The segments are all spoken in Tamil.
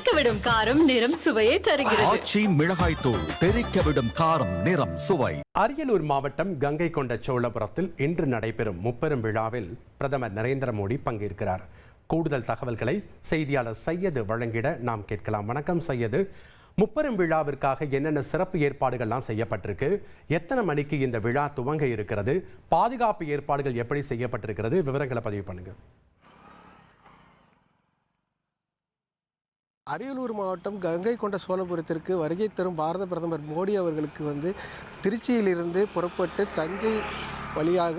தெறிக்கவிடும் காரம் நிறம் சுவையை தருகிறது. ஆச்சி மிளகாய் தூள் தெறிக்க விடும் காரம் நிறம் சுவை. அரியலூர் மாவட்டம் கங்கை கொண்ட சோழபுரத்தில் இன்று நடைபெறும் முப்பெரும் விழாவில் பிரதமர் நரேந்திர மோடி பங்கேற்கிறார். கூடுதல் தகவல்களை செய்தியாளர் சையது வழங்கிட நாம் கேட்கலாம். வணக்கம் சையது. முப்பெரும் விழாவிற்காக என்னென்ன சிறப்பு ஏற்பாடுகள்லாம் செய்யப்பட்டிருக்கு? எத்தனை மணிக்கு இந்த விழா துவங்க இருக்கிறது? பாதுகாப்பு ஏற்பாடுகள் எப்படி செய்யப்பட்டிருக்கிறது? விவரங்களை பதிவு பண்ணுங்க. அரியலூர் மாவட்டம் கங்கை கொண்ட சோழபுரத்திற்கு வருகை தரும் பாரத பிரதமர் மோடி அவர்களுக்கு வந்து திருச்சியிலிருந்து புறப்பட்டு தஞ்சை வழியாக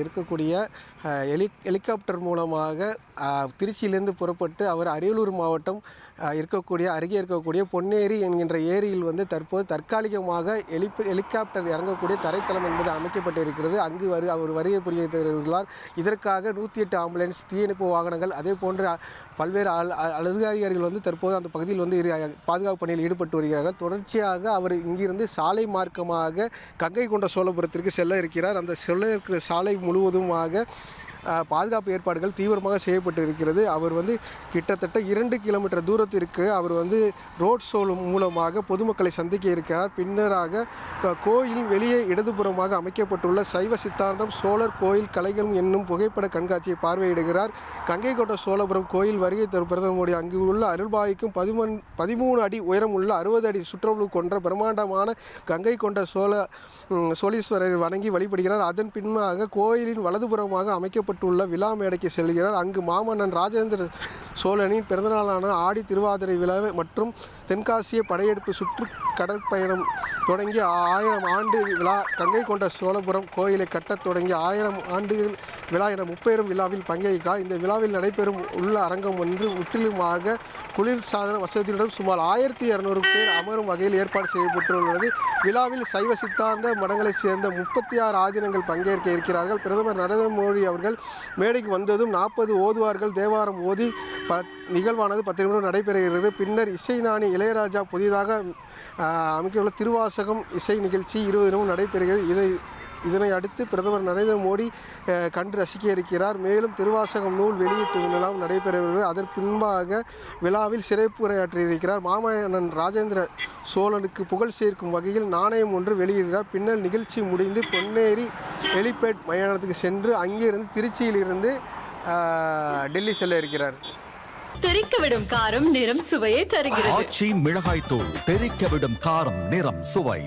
இருக்கக்கூடிய ஹெலி ஹெலிகாப்டர் மூலமாக திருச்சியிலேருந்து புறப்பட்டு அவர் அரியலூர் மாவட்டம் இருக்கக்கூடிய அருகே இருக்கக்கூடிய பொன்னேரி என்கின்ற ஏரியில் வந்து தற்போது தற்காலிகமாக ஹெலிப் ஹெலிகாப்டர் இறங்கக்கூடிய தரைத்தளம் என்பது அமைக்கப்பட்டிருக்கிறது. அங்கு வரு அவர் வருகை புரிய வருகிறார் இதற்காக நூற்றி எட்டு ஆம்புலன்ஸ் தீயணைப்பு வாகனங்கள் அதே போன்ற பல்வேறு அல் அதிகாரிகள் வந்து தற்போது அந்த பகுதியில் வந்து பாதுகாப்பு பணியில் ஈடுபட்டு வருகிறார்கள். தொடர்ச்சியாக அவர் இங்கிருந்து சாலை மார்க்கமாக கங்கை கொண்ட சோழபுரத்திற்கு செல்ல இருக்கிறார். அந்த செல்ல இருக்கிற சாலை முழுவதுமாக பாதுகாப்பு ஏற்பாடுகள் தீவிரமாக செய்யப்பட்டு இருக்கிறது அவர் வந்து கிட்டத்தட்ட இரண்டு கிலோமீட்டர் தூரத்திற்கு அவர் வந்து ரோட் ஷோ மூலமாக பொதுமக்களை சந்திக்க இருக்கிறார். பின்னராக கோயில் வெளியே இடதுபுறமாக அமைக்கப்பட்டுள்ள சைவ சித்தாந்தம் சோழர் கோயில் கலைகள் என்னும் புகைப்பட கண்காட்சியை பார்வையிடுகிறார். கங்கை கொண்ட சோழபுரம் கோயில் வருகை தரும் பிரதமர் மோடி. அங்கு உள்ள அருள்பாய்க்கும் பதிமூணு பதிமூணு அடி உயரம் உள்ள அறுபது அடி சுற்றளவு கொன்ற பிரம்மாண்டமான கங்கை கொண்ட சோழ சோழீஸ்வரர் வணங்கி வழிபடுகிறார். அதன் பின்னாக கோயிலின் வலதுபுறமாக அமைக்கப்பட்டுள்ள விழா மேடைக்கு செல்கிறார். அங்கு மாமன்னன் ராஜேந்திர சோழனின் பிறந்தநாளான ஆடி திருவாதிரை விழா மற்றும் தென்காசிய படையெடுப்பு சுற்று கடற்பயணம் தொடங்கி ஆயிரம் ஆண்டு விழா கங்கை கொண்ட சோழபுரம் கோயிலை கட்டத் தொடங்கி ஆயிரம் ஆண்டுகள் விழா என முப்பெரும் விழாவில் பங்கேற்கிறார். இந்த விழாவில் நடைபெறும் உள்ள அரங்கம் ஒன்று முற்றிலுமாக குளிர் சாதன வசதியுடன் சுமார் ஆயிரத்தி இரநூறு பேர் அமரும் வகையில் ஏற்பாடு செய்யப்பட்டுள்ளது. விழாவில் சைவ சித்தாந்த மடங்களைச் சேர்ந்த முப்பத்தி ஆறு ஆதீனங்கள் பங்கேற்க இருக்கிறார்கள். பிரதமர் நரேந்திர மோடி அவர்கள் மேடைக்கு வந்ததும் நாற்பது ஓதுவார்கள் தேவாரம் ஓதி ப நிகழ்வானது பத்து நிமிடம் நடைபெறுகிறது. பின்னர் இசைஞானி இளையராஜா புதிதாக அமைக்கவுள்ள திருவாசகம் இசை நிகழ்ச்சி இருபது தினமும் நடைபெறுகிறது. இதை இதனை அடுத்து பிரதமர் நரேந்திர மோடி கண்டு ரசிக்க இருக்கிறார். மேலும் திருவாசகம் நூல் வெளியீட்டு விழாவும் நடைபெறுகிறது அதன் பின்பாக விழாவில் சிறப்பு உரையாற்றியிருக்கிறார் மாமன்னன் ராஜேந்திர சோழனுக்கு புகழ் சேர்க்கும் வகையில் நாணயம் ஒன்று வெளியிடுகிறார். பின்னர் நிகழ்ச்சி முடிந்து பொன்னேரி ஹெலிபேட் மயானத்துக்கு சென்று அங்கிருந்து திருச்சியிலிருந்து டெல்லி செல்ல இருக்கிறார். தெறிக்கவிடும் காரம் நிறம் சுவையை தருகிறது. ஆச்சி மிளகாய் தூள் தெறிக்க விடும் காரம் நிறம் சுவை.